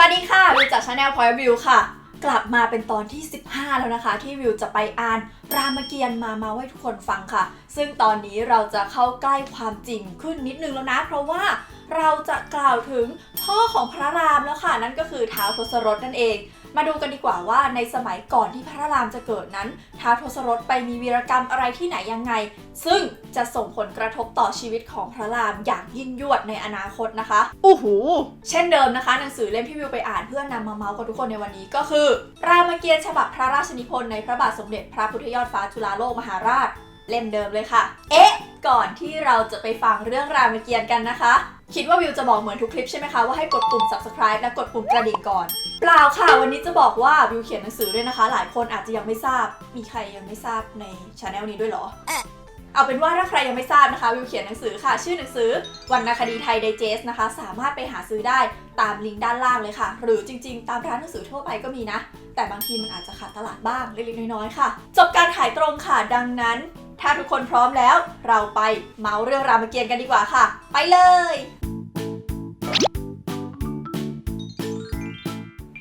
สวัสดีค่ะ วิวจากชาแนลพอยวิวค่ะ กลับมาเป็นตอนที่ 15 แล้วนะคะ ที่วิวจะไปอ่านรามเกียรติ์มามาให้ทุกคนฟังค่ะ ซึ่งตอนนี้เราจะเข้าใกล้ความจริงขึ้นนิดนึงแล้วนะ เพราะว่าเราจะกล่าวถึงพ่อของพระรามแล้วค่ะ นั่นก็คือท้าวทศรถนั่นเอง มาดูกันดีกว่าว่าในสมัยก่อนที่พระรามจะเกิดนั้นท้าวทศรถไปมีวีรกรรมอะไรที่ไหนยังไง ซึ่งจะส่งผลกระทบต่อชีวิตของพระรามอย่างยิ่งยวดในอนาคตนะคะอู้หูเช่นเดิมนะคะ หนังสือเล่มที่วิวไปอ่านเพื่อนำมาเมาส์กับทุกคนในวันนี้ก็คือ รามเกียรติ์ฉบับพระราชนิพนธ์ในพระบาทสมเด็จพระพุทธยอดฟ้าจุฬาโลกมหาราชเล่มเดิมเลยค่ะ เอ๊ะ ก่อนที่เราจะไปฟังเรื่องรามเกียรติ์กันนะคะ คิดว่าวิวจะบอกเหมือนทุกคลิปใช่ไหมคะว่าให้กดปุ่ม subscribe และกดปุ่มกระดิ่งก่อน เปล่าค่ะวันนี้จะบอกว่าวิวเขียนหนังสือด้วยนะคะ หลายคนอาจจะยังไม่ทราบ มีใครยังไม่ทราบในช anel นี้ด้วยเหรอ เอาเป็นว่าถ้าใครยังไม่ทราบนะคะวิวเขียนหนังสือค่ะ ชื่อหนังสือวรรณคดีไทยไดเจสนะคะ สามารถไปหาซื้อได้ตามลิงก์ด้านล่างเลยค่ะ หรือจริงๆ ตามร้านหนังสือทั่วไปก็มีนะ แต่บางทีมันอาจจะขาดตลาดบ้างเล็กๆน้อยๆค่ะ จบการขายตรงค่ะดังนั้น ถ้าทุกคนพร้อมแล้ว เราไปเมาเรื่องรามเกียรติ์กันดีกว่าค่ะ ไปเลย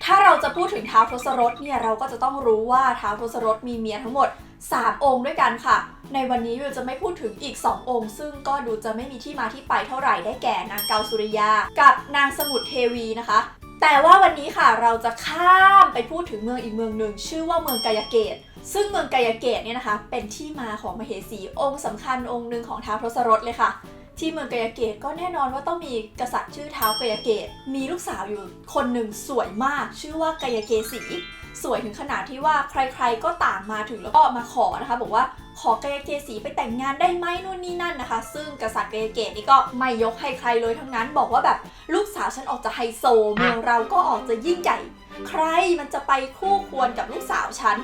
ถ้าเราจะพูดถึงท้าวทศรถเนี่ยเราก็จะต้องรู้ว่าท้าวทศรถมีเมียทั้งหมด 3 องค์ด้วยกันค่ะ ในวันนี้วิวจะไม่พูดถึงอีก 2 องค์ ซึ่งก็ดูจะไม่มีที่มาที่ไปเท่าไหร่ได้แก่นางเกาสุริยา กับนางสมุทรเทวีนะคะ แต่ว่าวันนี้ค่ะเราจะข้ามไปพูดถึงเมืองอีกเมืองหนึ่งชื่อว่าเมืองกายเกต ซึ่งเมืองกายเกตเนี่ยนะคะ เป็นที่มาของมเหสีองค์สำคัญองค์หนึ่งของท้าวทศรถเลยค่ะ ที่เมืองกายเกตก็แน่นอนว่าต้องมีกษัตริย์ชื่อเท้ากายเกต มีลูกสาวอยู่คนหนึ่งสวยมากชื่อว่ากายเกษีสวยถึงขนาดที่ว่าใครๆก็ต่างมาถึงแล้วก็มาขอนะคะ บอกว่าขอกายเกษีไปแต่งงานได้ไหมนู่นนี่นั่นนะคะ ซึ่งกษัตริย์กายเกตนี่ก็ไม่ยกให้ใครเลยทั้งนั้น บอกว่าแบบลูกสาวฉันออกจะไฮโซเมืองเราก็ออกจะยิ่งใหญ่ ใครมันจะไปคู่ควรกับลูกสาวฉัน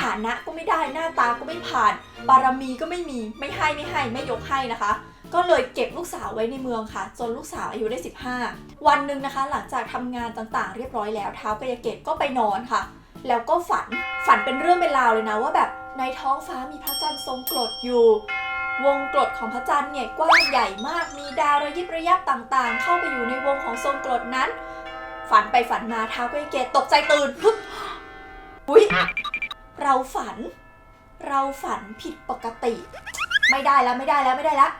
ฐานะก็ไม่ได้หน้าตาก็ไม่ผ่าน บารมีก็ไม่มีไม่ให้ไม่ให้ไม่ยกให้นะคะ ก็เลยเก็บลูกสาวไว้ในเมืองค่ะ จนลูกสาวอายุได้ 15 วันหนึ่งนะคะ หลังจากทำงานต่างๆ เรียบร้อยแล้วเท้าวกายเกตก็ไปนอนค่ะ แล้วก็ฝันฝันเป็นเรื่องเป็นราวเลยนะว่าแบบในท้องฟ้ามีพระจันทร์ทรงกรดอยู่ วงกรดของพระจันทร์เนี่ยกว้างใหญ่มากมีดาวระยิบระยับต่างๆ เข้าไปอยู่ในวงของทรงกรดนั้น ฝันไปฝันมาเท้าวกายเกตตกใจตื่นปุ๊บอุ้ยเราฝัน เราฝันผิดปกติ ไม่ได้แล้วไม่ได้แล้วไม่ได้แล้ว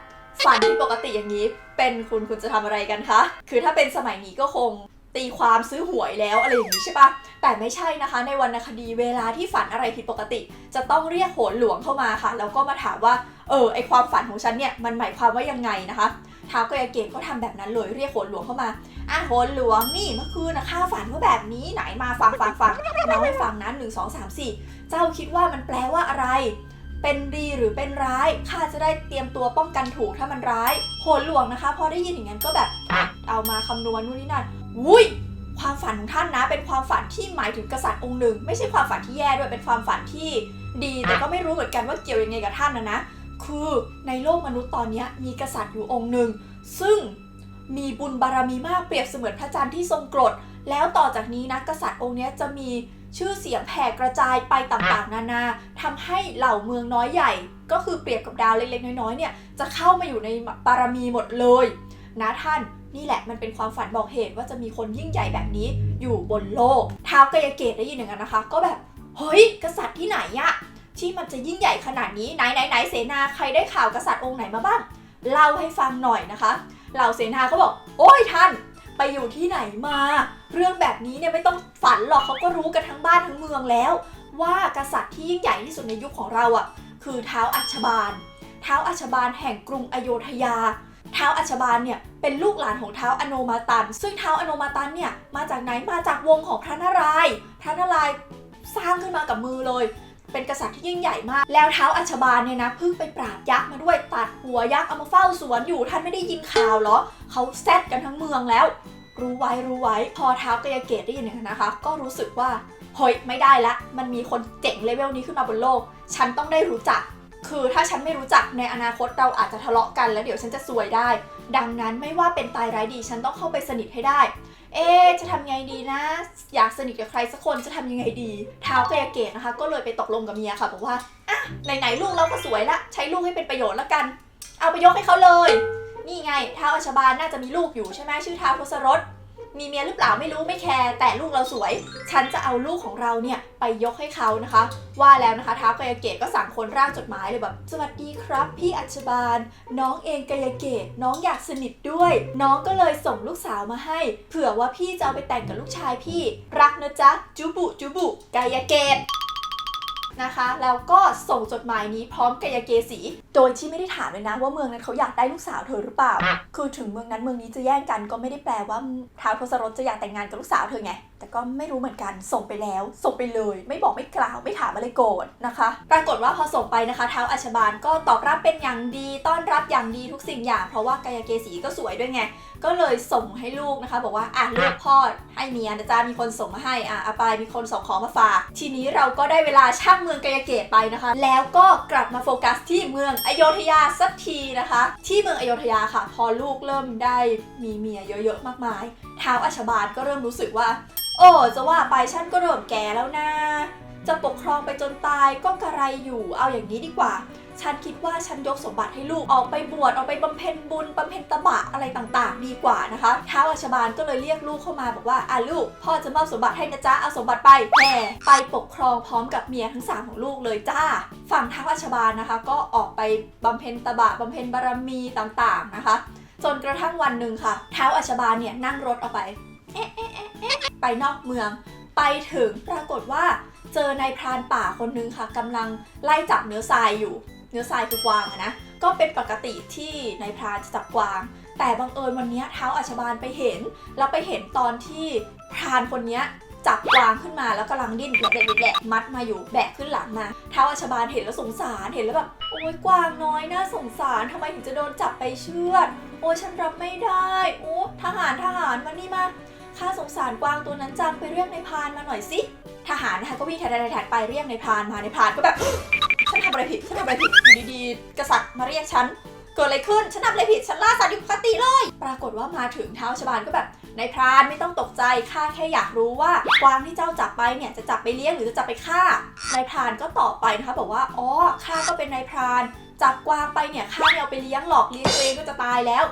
ฝันที่ปกติอย่างนี้ เป็นคุณคุณจะทำอะไรกันคะ คือถ้าเป็นสมัยนี้ก็คงตีความซื้อหวยแล้วอะไรอย่างนี้ใช่ปะแต่ไม่ใช่นะคะ ในวรรณคดีเวลาที่ฝันอะไรผิดปกติ จะต้องเรียกโหนหลวงเข้ามาค่ะ แล้วก็มาถามว่า เออไอความฝันของฉันเนี่ยมันหมายความว่ายังไงนะคะท้าวกายเกตก็ทำแบบนั้นเลยเรียกโหนหลวงเข้ามาอะโหนหลวงนี่เมื่อคืนนะข้าฝันว่าแบบนี้ไหนมาฟังฟังฟังเล่าให้ฟังนะหนึ่งสองสามสี่เจ้าคิดว่ามันแปลว่าอะไร เป็นดีหรือเป็นร้ายข้าจะได้เตรียมตัวป้องกันถูกถ้ามันร้าย โหนหลวงนะคะ พอได้ยินอย่างนั้นก็แบบเอามาคำนวณนู่นนี่นั่นวุ้ยความฝันของท่านนะ เป็นความฝันที่หมายถึงกษัตริย์องค์หนึ่ง ไม่ใช่ความฝันที่แย่ด้วยเป็นความฝันที่ดี แต่ก็ไม่รู้เหมือนกันว่าเกี่ยวยังไงกับท่านนะนะคือในโลกมนุษย์ตอนนี้มีกษัตริย์อยู่องค์หนึ่ง ซึ่งมีบุญบารมีมากเปรียบเสมือนพระจันทร์ที่ทรงกรด แล้วต่อจากนี้นะกษัตริย์องค์นี้จะมี ชื่อเสียงแผ่กระจายไปต่างๆ นานาทำให้เหล่าเมืองน้อยใหญ่ ก็คือเปรียบกับดาวเล็กๆ น้อยๆ เนี่ยจะเข้ามาอยู่ในบารมีหมดเลยนะท่านนี่แหละมันเป็นความฝันบอกเหตุว่าจะมีคนยิ่งใหญ่แบบนี้อยู่บนโลกท้าวกายเกตได้ยินอย่างนั้นนะคะ ก็แบบเฮ้ยกษัตริย์ที่ไหนอะที่มันจะยิ่งใหญ่ขนาดนี้ไหนไหนไหนเสนาใครได้ข่าวกษัตริย์องค์ไหนมาบ้างเล่าให้ฟังหน่อยนะคะ เหล่าเสนาก็บอก โอ้ยท่าน ไปอยู่ที่ไหนมา เรื่องแบบนี้เนี่ยไม่ต้องฝันหรอกเขาก็รู้กันทั้งบ้านทั้งเมืองแล้ว ว่ากษัตริย์ที่ยิ่งใหญ่ที่สุดในยุคของเราอะ่ะคือเท้าอัชบาลเท้าอัชบาลแห่งกรุงอโยธยาเท้าอัชบาลเนี่ยเป็นลูกหลานของเท้าอโนมาตัน ซึ่งเท้าอโนมาตันเนี่ยมาจากไหนมาจากวงของพระนารายณ์พระนารายณ์สร้างขึ้นมากับมือเลย เป็นกษัตริย์ที่ยิ่งใหญ่มาก แล้วเท้าวอัชบาลเนี่ยนะเพิ่งไปปราบยักษ์มาด้วยตัดหัวยักษ์เอามาเฝ้าสวนอยู่ท่านไม่ได้ยินข่าวเหรอเขาแซดกันทั้งเมืองแล้ว รู้ไว้รู้ไว้พอเท้าวกายเกตได้ยินอย่างนั้นนะคะ ก็รู้สึกว่าเฮ้ยไม่ได้ละ มันมีคนเจ๋งเลเวลนี้ขึ้นมาบนโลก ฉันต้องได้รู้จัก คือถ้าฉันไม่รู้จักในอนาคตเราอาจจะทะเลาะกันแล้วเดี๋ยวฉันจะซวยได้ ดังนั้นไม่ว่าเป็นตายร้ายดีฉันต้องเข้าไปสนิทให้ได้ เอ๊จะทำไงดีนะ อยากสนิทกับใครสักคนจะทำยังไงดีท้าวกายเกตนะคะ ก็เลยไปตกลงกับเมียค่ะบอกว่าอะไหนๆลูกเราก็สวยละ ใช้ลูกให้เป็นประโยชน์ละกัน เอาไปยกให้เขาเลย นี่ไงท้าวอัชบาลน่าจะมีลูกอยู่ใช่ไหมชื่อท้าวทศรถ มีเมียหรือเปล่าไม่รู้ไม่แคร์แต่ลูกเราสวย ฉันจะเอาลูกของเราเนี่ยไปยกให้เขานะคะ ว่าแล้วนะคะท้าวกายเกตก็สั่งคนร่างจดหมายเลยแบบ สวัสดีครับ พี่อัชบาล น้องเองกายเกต น้องอยากสนิทด้วย น้องก็เลยส่งลูกสาวมาให้ เผื่อว่าพี่จะเอาไปแต่งกับลูกชายพี่ รักนะจ๊ะจุบุจุบุกายเกต นะคะแล้วก็ส่งจดหมายนี้พร้อมกายเกสี โดยที่ไม่ได้ถามเลยนะ ว่าเมืองนั้นเขาอยากได้ลูกสาวเธอหรือเปล่า คือถึงเมืองนั้นเมืองนี้จะแย่งกันก็ไม่ได้แปลว่าท้าวทศรถจะอยากแต่งงานกับลูกสาวเธอไงแต่ก็ไม่รู้เหมือนกันส่งไปแล้ว ส่งไปเลย ไม่บอกไม่กล่าวไม่ถามอะไรโกรธนะคะ ปรากฏว่าพอส่งไปนะคะท้าวอัชบาลก็ตอบรับเป็นอย่างดีต้อนรับอย่างดีทุกสิ่งอย่าง เพราะว่ากายเกสีก็สวยด้วยไง ก็เลยส่งให้ลูกนะคะ บอกว่าอะเลูกพ่อให้เมียนะจ๊ะมีคนส่งมาให้อะอาไปมีคนส่งของมาฝาก ทีนี้เราก็ได้เวลาช่างเมืองกายเกตไปนะคะ แล้วก็กลับมาโฟกัสที่เมืองอโยธยาสักทีนะคะ ที่เมืองอโยธยาค่ะ พอลูกเริ่มได้มีเมียเยอะๆมากมายท้าวอัชบาลก็เริ่มรู้สึกว่า โอ้จะว่าไปฉันก็เริ่มแก่แล้วนะจะปกครองไปจนตายก็กระไรอยู่เอาอย่างนี้ดีกว่า ฉันคิดว่าฉันยกสมบัติให้ลูกออกไปบวชออกไปบำเพ็ญบุญบำเพ็ญตบะอะไรต่างๆ ดีกว่านะคะท้าวอัชบาลก็เลยเรียกลูกเข้ามาบอกว่าอะลูก พ่อจะมอบสมบัติให้นะจ๊ะเอาสมบัติไปแห่ไปปกครองพร้อมกับเมียทั้งสามของลูกเลยจ้า ฝั่งท้าวอัชบาลนะคะ ก็ออกไปบำเพ็ญตบะบำเพ็ญบารมีต่างๆนะคะ จนกระทั่งวันหนึ่งค่ะท้าวอัชบาลเนี่ยนั่งรถออกไปไปนอกเมือง ไปถึงปรากฏว่าเจอนายพรานป่าคนนึงค่ะกำลังไล่จับเนื้อทรายอยู่ เนื้อทรายคือกวางอะนะ ก็เป็นปกติที่นายพรานจะจับกวาง แต่บังเอิญวันนี้เท้าอัชบาลไปเห็น แล้วไปเห็นตอนที่พรานคนนี้จับกวางขึ้นมาแล้วกำลังดิ้นแหลกแหลกมัดมาอยู่แบกขึ้นหลังมา เท้าอัชบาลเห็นแล้วสงสารเห็นแล้วแบบโอ้ยกวางน้อยน่าสงสารทำไมถึงจะโดนจับไปเชือดโอ้ยฉันรับไม่ได้โอ้ทหารทหารมานี่มาข้าสงสารกวางตัวนั้นจังไปเรียกนายพรานมาหน่อยสิทหารนะคะก็วิ่งแถดๆไปเรียกนายพรานมานายพรานก็แบบ ฉันทำอะไรผิดฉันทำอะไรผิดอยู่ดีๆกษัตริย์มาเรียกฉันเกิดอะไรขึ้นฉันทำอะไรผิดฉันล่าสัตว์อยู่ปกติเลย ปรากฏว่ามาถึงเท้าชบาลก็แบบนายพรานไม่ต้องตกใจข้าแค่อยากรู้ว่ากวางที่เจ้าจับไปเนี่ยจะจับไปเลี้ยงหรือจะจับไปฆ่านายพรานก็ตอบไปนะคะบอกว่าอ๋อข้าก็เป็นนายพรานจับกวางไปเนี่ยข้าไม่เอาไปเลี้ยงหรอกเลี้ยงตัวเองก็จะตายแล้ว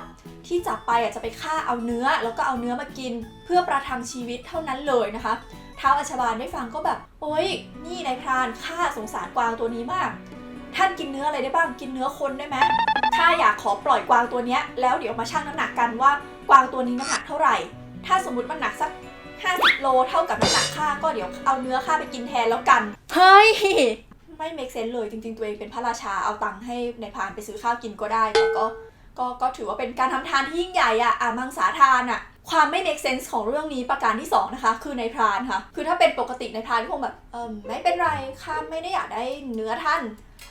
ที่จับไปอะจะไปฆ่าเอาเนื้อ แล้วก็เอาเนื้อมากิน เพื่อประทังชีวิตเท่านั้นเลยนะคะ ท้าวอัชบาลได้ฟังก็แบบ โอ๊ย นี่นายพรานข้าสงสารกวางตัวนี้มาก ท่านกินเนื้ออะไรได้บ้างกินเนื้อคนได้ไหมข้าอยากขอปล่อยกวางตัวเนี้ยแล้วเดี๋ยวมาชั่งน้ำหนักกันว่ากวางตัวนี้น้ำหนักเท่าไหร่ ถ้าสมมติมันหนักสัก 50 โลเท่ากับน้ำหนักข้าก็เดี๋ยวเอาเนื้อข้าไปกินแทนแล้วกันเฮ้ยไม่ make sense เลยจริงๆ ตัวเองเป็นพระราชาเอาตังค์ให้นายพรานไปซื้อข้าวกินก็ได้แต่ก็ ก็ก็ถือว่าเป็นการทำทานที่ยิ่งใหญ่อะอะมังสาทานอะความไม่ make sense ของเรื่องนี้ประการที่สองนะคะ คือในพรานค่ะ คือถ้าเป็นปกติในพรานคงแบบเออไม่เป็นไรข้าไม่ได้อยากได้เนื้อท่าน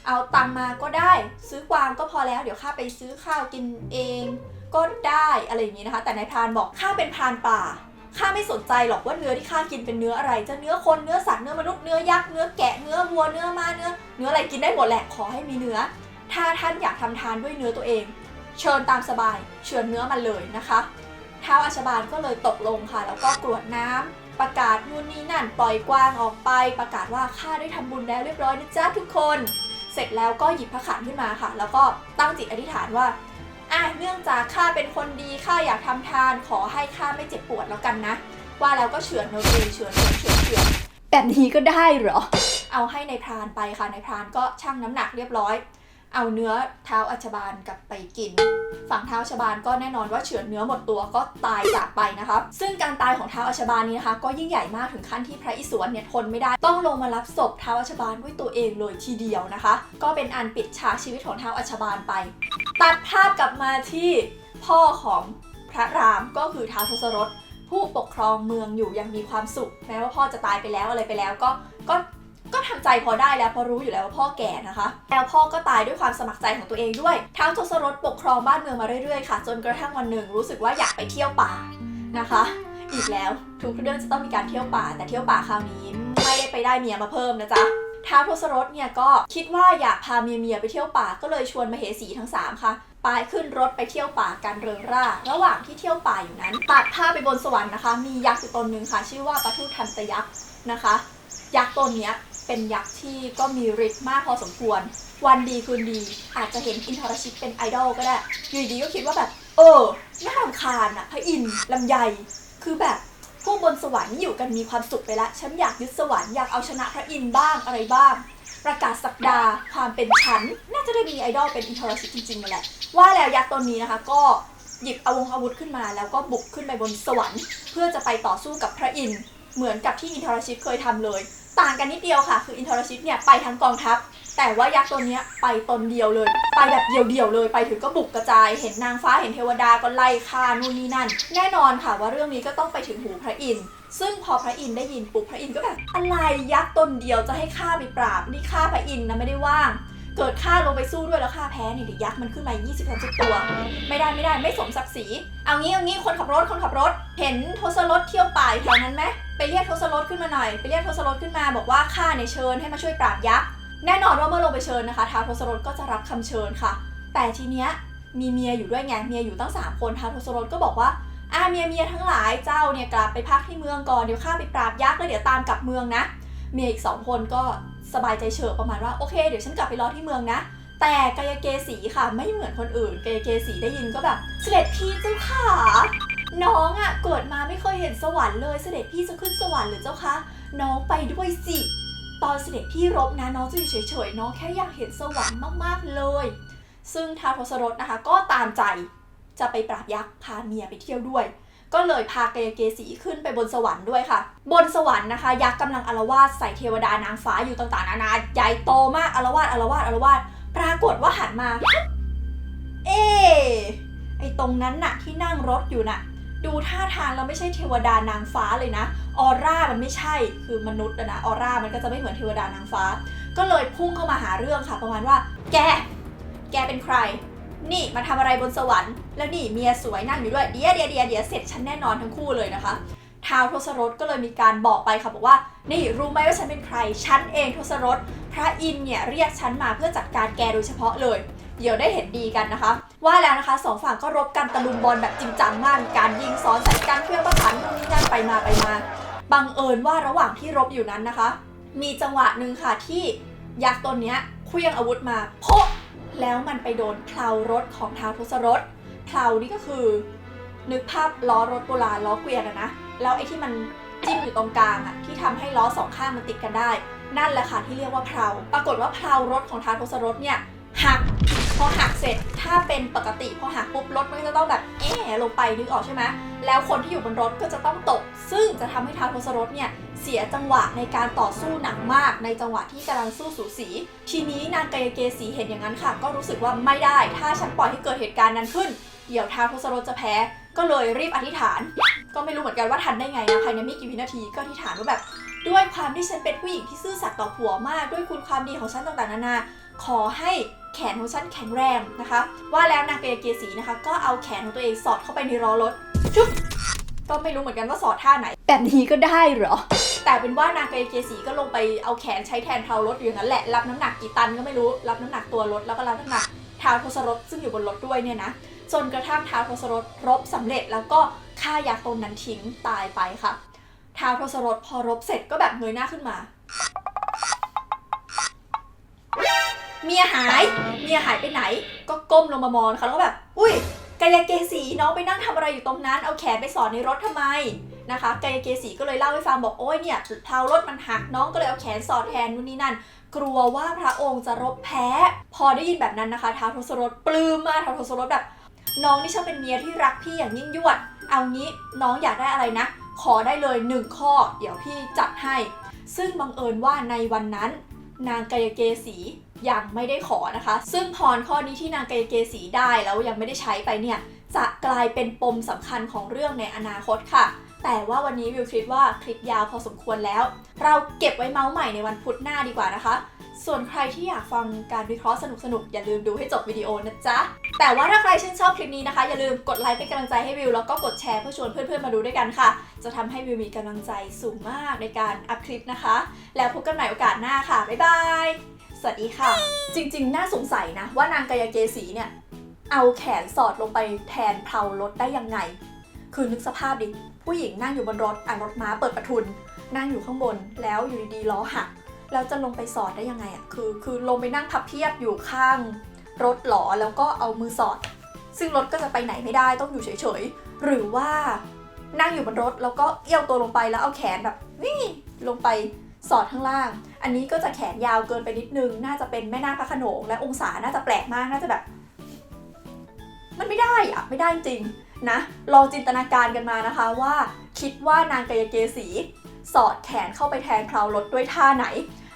เอาตังมาก็ได้ ซื้อกวางก็พอแล้วเดี๋ยวข้าไปซื้อข้าวกินเองก็ได้อะไรอย่างนี้นะคะ แต่ในพรานบอกข้าเป็นพรานป่าข้าไม่สนใจหรอกว่าเนื้อที่ข้ากินเป็นเนื้ออะไร จะเนื้อคนเนื้อสัตว์เนื้อมนุษย์เนื้อยักษ์เนื้อแกะเนื้อวัวเนื้อม้าเนื้อ เนื้ออะไรกินได้หมดแหละขอให้มีเนื้อ ถ้าท่านอยากทำทานด้วยเนื้อตัวเอง เชิญตามสบายเชิญเนื้อมันเลยนะคะท้าวอัชบาลก็เลยตกลงค่ะ แล้วก็กรวดน้ำประกาศนู่นนี่นั่นปล่อยกวางออกไป ประกาศว่าข้าได้ทำบุญแล้วเรียบร้อยนะจ๊ะทุกคน เสร็จแล้วก็หยิบพระขันขึ้นมาค่ะ แล้วก็ตั้งจิตอธิษฐานว่าอะเนื่องจากข้าเป็นคนดีข้าอยากทำทาน ขอให้ข้าไม่เจ็บปวดแล้วกันนะ ว่าแล้วก็เฉือนโนตรีเฉือนเฉือนเฉือนเฉือนแบบนี้ก็ได้เหรอ เอาให้ในพรานไปค่ะในพรานก็ชั่งน้ำหนักเรียบร้อย เอาเนื้อเท้าอัชบาลกลับไปกิน ฝั่งเท้าอัชบาลก็แน่นอนว่าเฉือนเนื้อหมดตัวก็ตายจากไปนะคะซึ่งการตายของเท้าอัชบาลนี้นะคะ ก็ยิ่งใหญ่มากถึงขั้นที่พระอิศวรเนี่ยทนไม่ได้ต้องลงมารับศพเท้าอัชบาลด้วยตัวเองเลยทีเดียวนะคะ ก็เป็นอันปิดฉากชีวิตของเท้าอัชบาลไป ตัดภาพกลับมาที่พ่อของพระรามก็คือท้าวทศรถผู้ปกครองเมืองอยู่ยังมีความสุข แม้ว่าพ่อจะตายไปแล้วอะไรไปแล้วก็ก็ ทำใจพอได้แล้วพราะรู้อยู่แล้วว่าพ่อแก่นะคะ แล้วพ่อก็ตายด้วยความสมัครใจของตัวเองด้วยท้าวทศรถปกครองบ้านเมืองมาเรื่อยๆค่ะ จนกระทั่งวันหนึ่งรู้สึกว่าอยากไปเที่ยวป่านะคะ อีกแล้วทุกเรื่องจะต้องมีการเที่ยวป่า แต่เที่ยวป่าคราวนี้ ไม่ได้ไปได้เมียมาเพิ่มนะจ๊ะท้าวทศรถเนี่ยก็คิดว่าอยากพาเมียเมียๆไปเที่ยวป่าก็เลยชวนมาเหสีทั้งสามค่ะไปขึ้นรถไปเที่ยวป่ากันเริงร่า ระหว่างที่เที่ยวป่าอยู่นั้นตัดภาพไปบนสวรรค์นะคะ มียักษ์อยู่ตนหนึ่งค่ะ ชื่อว่าปทุทันตยักษ์นะคะ ยักษ์ตนเนี้ย เป็นยักษ์ที่ก็มีฤทธิ์มากพอสมควร วันดีคืนดี อาจจะเห็นอินทรชิตเป็นไอดอลก็ได้อยู่ดีก็คิดว่าแบบ เออน่ารำคาญอะพระอินทร์ลำไยคือแบบพวกบนสวรรค์อยู่กันมีความสุขไปละฉันอยากยึดสวรรค์อยากเอาชนะพระอินทร์บ้างอะไรบ้าง ประกาศสักดาความเป็นฉัน น่าจะได้มีไอดอลเป็นอินทรชิตจริงๆมาแหละว่าแล้วยักษ์ตนนี้นะคะก็หยิบอาวงอาวุธขึ้นมา แล้วก็บุกขึ้นไปบนสวรรค์ เพื่อจะไปต่อสู้กับพระอินทร์เหมือนกับที่อินทรชิตเคยทำเลย ต่างกันนิดเดียวค่ะ คืออินทรชิตเนี่ยไปทั้งกองทัพ แต่ว่ายักษ์ตัวนี้ไปตนเดียวเลย ไปแบบเดี่ยวๆเลย ไปถึงก็บุกกระจาย เห็นนางฟ้าเห็นเทวดาก็ไล่ฆ่านู่นนี่นั่น แน่นอนค่ะว่าเรื่องนี้ก็ต้องไปถึงหูพระอินทร์ซึ่งพอพระอินทร์ได้ยินปุ๊บพระอินทร์ก็แบบอะไรยักษ์ตนเดียวจะให้ข้าไปปราบนี่ข้าพระอินทร์นะไม่ได้ว่างเกิดข้าลงไปสู้ด้วยแล้วข้าแพ้นี่เดี๋ยวยักษ์มันขึ้นมา 20 30 ตัว ไม่ได้ไม่ได้ไม่สมศักดิ์ศรี เอางี้เอางี้คนขับรถคนขับรถ เห็นทศรถเที่ยวป่าอยู่แถวนั้นไหม ไปเรียกทศรถขึ้นมาหน่อย ไปเรียกทศรถขึ้นมา บอกว่าข้าเนี่ยเชิญให้มาช่วยปราบยักษ์ แน่นอนว่าเมื่อลงไปเชิญนะคะท้าวทศรถก็จะรับคำเชิญค่ะ แต่ทีเนี้ยมีเมียอยู่ด้วยไง เมียอยู่ตั้งสามคนท้าวทศรถก็บอกว่าอ่าเมียเมียทั้งหลายเจ้าเนี่ยกลับไปพักที่เมืองก่อน เดี๋ยวข้าไปปราบยักษ์แล้วเดี๋ยวตามกลับเมืองนะ เมียอีกสองคนก็สบายใจเฉิบประมาณว่าโอเคเดี๋ยวฉันกลับไปรอที่เมืองนะ แต่กายเกษีค่ะไม่เหมือนคนอื่นกายเกษีได้ยินก็แบบเสด็จพี่เจ้าขา น้องอะ่ะเกิดมาไม่เคยเห็นสวรรค์เลย เสด็จพี่จะขึ้นสวรรค์หรือเจ้าคะ น้องไปด้วยสิ ตอนเสด็จพี่รบนะน้องจะอยู่เฉยๆน้องแค่อยากเห็นสวรรค์มากๆเลย ซึ่งท้าวทศรถนะคะ ก็ตามใจจะไปปราบยักษ์พาเมียไปเที่ยวด้วย ก็เลยพากายเกษีขึ้นไปบนสวรรค์ด้วยค่ะ บนสวรรค์นะคะ ยักษ์กำลังอารวาสใส่เทวดานางฟ้าอยู่ต่างๆนานาใหญ่โตมากอารวาสอารวาสอารวาสปรากฏว่าหันมา เอ๊ไอตรงนั้นน่ะที่นั่งรถอยู่น่ะ ดูท่าทางแล้วไม่ใช่เทวดานางฟ้าเลยนะ ออร่ามันไม่ใช่คือมนุษย์นะออร่ามันก็จะไม่เหมือนเทวดานางฟ้า ก็เลยพุ่งเข้ามาหาเรื่องค่ะ ประมาณว่า แก แกเป็นใคร นี่มาทำอะไรบนสวรรค์แล้วนี่เมียสวยนั่งอยู่ด้วยเดียวเดียวเดียวเดียวเสร็จฉันแน่นอนทั้งคู่เลยนะคะท้าวทศรถก็เลยมีการบอกไปค่ะบอกว่า นี่รู้ไหมว่าฉันเป็นใคร ฉันเองทศรถ พระอินเนี่ยเรียกฉันมาเพื่อจัดการแกโดยเฉพาะเลย เดี๋ยวได้เห็นดีกันนะคะ ว่าแล้วนะคะสองฝั่งก็รบกันตะลุมบอลแบบจริงจังมากมีการยิงซ้อนใส่กันเครื่องประทันนู่นนี่นั่นไปมาไปมาบังเอิญว่าระหว่างที่รบอยู่นั้นนะคะ มีจังหวะหนึ่งค่ะที่ยักษ์ตนเนี้ยเคลื่องอาวุธมาโพะแล้วมันไปโดนเพลารถของท้าวทศรถเพลานี่ก็คือ นึกภาพล้อรถโบราณล้อเกวียนอะนะแล้วไอ้ที่มันจิ้มอยู่ตรงกลางอะที่ทำให้ล้อสองข้างมันติดกันได้ นั่นแหละค่ะที่เรียกว่าเพลาปรากฏว่าเพลารถของท้าวทศรถเนี่ยหัก พอหักเสร็จถ้าเป็นปกติพอหักปุ๊บรถมันก็จะต้องแบบเอ๊ะลงไปนึกออกใช่ไหมแล้วคนที่อยู่บนรถก็จะต้องตก ซึ่งจะทำให้ท้าวทศรถเนี่ยเสียจังหวะในการต่อสู้หนักมาก ในจังหวะที่กำลังสู้สูสี ทีนี้นางกายเกษีเห็นอย่างนั้นค่ะ ก็รู้สึกว่าไม่ได้ ถ้าฉันปล่อยให้เกิดเหตุการณ์นั้นขึ้น เดี๋ยวท้าวทศรถจะแพ้ ก็เลยรีบอธิษฐาน ก็ไม่รู้เหมือนกันว่าทันได้ไงนะภายในไม่กี่วินาทีก็อธิษฐานว่าแบบ ด้วยความที่ฉันเป็นผู้หญิงที่ซื่อสัตย์ต่อผัวมาก ด้วยคุณความดีของฉันต่างๆนานา ขอให้แขนของฉันแข็งแรงนะคะ ว่าแล้วนางเกยเกษีนะคะ ก็เอาแขนของตัวเองสอดเข้าไปในล้อรถชุบก็ไม่รู้เหมือนกันว่าสอดท่าไหน แบบนี้ก็ได้เหรอ แต่เป็นว่านางเกยเกษีก็ลงไปเอาแขนใช้แทนเท้ารถอยู่อย่างนั้นแหละ รับน้ำหนักกี่ตันก็ไม่รู้ รับน้ำหนักตัวรถแล้วก็รับน้ำหนักเท้าทศรถซึ่งอยู่บนรถด้วยเนี่ยนะ จนกระทั่งท้าวทศรถรบสำเร็จแล้วก็ฆ่ายักษ์ตนนั้นทิ้งตายไปค่ะ ท้าวทศรถพอรบเสร็จก็แบบเงยหน้าขึ้นมา เมียหาย เมียหายไปไหน ก็ก้มลงมามองนะคะแล้วก็แบบ อุ้ยกายเกษีน้องไปนั่งทำอะไรอยู่ตรงนั้น เอาแขนไปสอดในรถทำไมนะคะกายเกษีก็เลยเล่าให้ฟังบอกโอ้ยเนี่ยเพลารถมันหักน้องก็เลยเอาแขนสอดแทนนู่นนี่นั่น กลัวว่าพระองค์จะรบแพ้ พอได้ยินแบบนั้นนะคะท้าวทศรถปลื้มมากท้าวทศรถแบบ น้องนี่ช่างเป็นเมียที่รักพี่อย่างยิ่งยวด เอางี้น้องอยากได้อะไรนะ ขอได้เลยหนึ่งข้อ เดี๋ยวพี่จัดให้ ซึ่งบังเอิญว่าในวันนั้น นางกายเกษียังไม่ได้ขอนะคะ ซึ่งพรข้อนี้ที่นางกายเกษีได้แล้วยังไม่ได้ใช้ไปเนี่ยจะกลายเป็นปมสำคัญของเรื่องในอนาคตค่ะ แต่ว่าวันนี้วิวคิดว่าคลิปยาวพอสมควรแล้ว เราเก็บไว้เมาส์ใหม่ในวันพุธหน้าดีกว่านะคะ ส่วนใครที่อยากฟังการวิเคราะห์สนุกๆ อย่าลืมดูให้จบวิดีโอนะจ๊ะ แต่ว่าถ้าใครชื่นชอบคลิปนี้นะคะ อย่าลืมกดไลค์เป็นกำลังใจให้วิว แล้วก็กดแชร์เพื่อชวนเพื่อนๆมาดูด้วยกันค่ะ จะทำให้วิวมีกำลังใจสูงมากในการอัพคลิปนะคะ แล้วพบกันใหม่โอกาสหน้าค่ะ บ๊ายบาย สวัสดีค่ะ จริงๆ น่าสงสัยนะว่านางกายเกษีเนี่ยเอาแขนสอดลงไปแทนเพลารถได้ยังไง คือนึกสภาพดิ ผู้หญิงนั่งอยู่บนรถอ่ารถม้าเปิดประทุน นั่งอยู่ข้างบน แล้วอยู่ดีๆล้อหัก แล้วจะลงไปสอดได้ยังไงอะคือคือลงไปนั่งพับเพียบอยู่ข้างรถหลอแล้วก็เอามือสอด ซึ่งรถก็จะไปไหนไม่ได้ต้องอยู่เฉยๆ หรือว่านั่งอยู่บนรถแล้วก็เอี้ยวตัวลงไปแล้วเอาแขนแบบนี่ลงไปสอดข้างล่าง อันนี้ก็จะแขนยาวเกินไปนิดนึง น่าจะเป็นแม่นาคพระโขนงและองศาน่าจะแปลกมาก น่าจะแบบ มันไม่ได้อะไม่ได้จริงนะ ลองจินตนาการกันมานะคะว่า คิดว่านางกายเกษี สอดแขนเข้าไปแทนเพลารถด้วยท่าไหน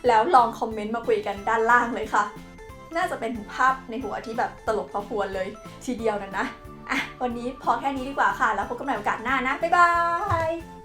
แล้วลองคอมเมนต์มาคุยกันด้านล่างเลยค่ะ น่าจะเป็นภาพในหัวที่แบบตลกพอควรเลยทีเดียวนั่นะอะวันนี้พอแค่นี้ดีกว่าค่ะ แล้วพบกันใหม่โอกาสหน้านะ บ๊ายบาย